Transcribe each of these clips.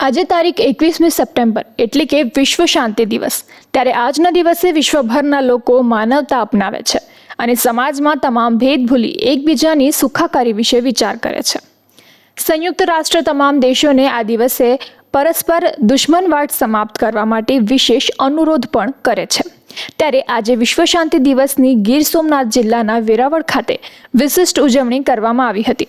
આજે તારીખ એકવીસમી સપ્ટેમ્બર, એટલે કે વિશ્વ શાંતિ દિવસ. ત્યારે આજના દિવસે વિશ્વભરના લોકો માનવતા અપનાવે છે અને સમાજમાં તમામ ભેદ ભૂલી એકબીજાની સુખાકારી વિશે વિચાર કરે છે. સંયુક્ત રાષ્ટ્ર તમામ દેશોને આ દિવસે પરસ્પર દુશ્મનવાદ સમાપ્ત કરવા માટે વિશેષ અનુરોધ પણ કરે છે. ત્યારે આજે વિશ્વ શાંતિ દિવસની ગીર સોમનાથ જિલ્લાના વેરાવળ ખાતે વિશિષ્ટ ઉજવણી કરવામાં આવી હતી.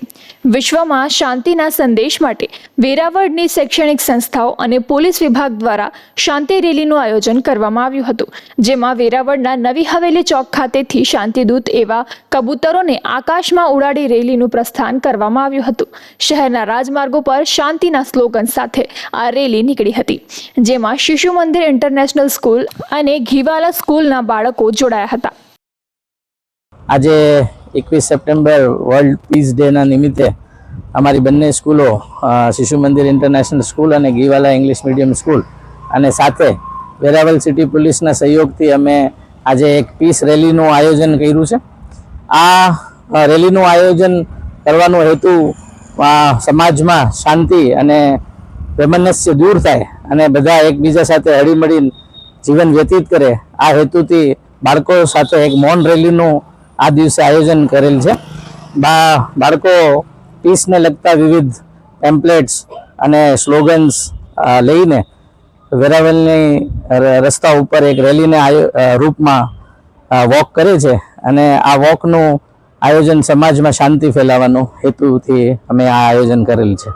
વિશ્વમાં શાંતિના સંદેશ માટે વેરાવળની શૈક્ષણિક સંસ્થાઓ અને પોલીસ વિભાગ દ્વારા શાંતિ રેલીનું આયોજન કરવામાં આવ્યું હતું, જેમાં વેરાવળના નવી હવેલી ચોક ખાતેથી શાંતિદૂત એવા કબૂતરોને આકાશમાં ઉડાડી રેલીનું પ્રસ્થાન કરવામાં આવ્યું હતું. શહેરના રાજમાર્ગો પર શાંતિના સ્લોગન સાથે આ રેલી નીકળી હતી, જેમાં શિશુ મંદિર ઇન્ટરનેશનલ સ્કૂલ અને ઘીવાલા સ્કૂલના બાળકો જોડાયા હતા. આજે એકવીસ સપ્ટેમ્બર વર્લ્ડ પીસ ડેના નિમિત્તે અમારી બંને સ્કૂલો શિશુ મંદિર ઇન્ટરનેશનલ સ્કૂલ અને ગીવાલા ઇંગ્લિશ મીડિયમ સ્કૂલ અને સાથે વેરાવલ સિટી પોલીસના સહયોગથી અમે આજે એક પીસ રેલીનું આયોજન કર્યું છે. આ રેલીનું આયોજન કરવાનો હેતુ સમાજમાં શાંતિ અને વૈમનસ્ય દૂર થાય અને બધા એકબીજા સાથે હળીમળી જીવન વ્યતીત કરે. આ હેતુથી બાળકો સાથે એક મૌન રેલીનું આ દિવસે આયોજન કરેલ છે. બા, બાળકો પીસને લગતા વિવિધ ટેમ્પલેટ્સ અને સ્લોગન્સ લઈને વેરાવેલની રસ્તા ઉપર એક રેલીને રૂપમાં વોક કરે છે અને આ વોકનું આયોજન સમાજમાં શાંતિ ફેલાવવાનો હેતુથી અમે આ આયોજન કરેલ છે.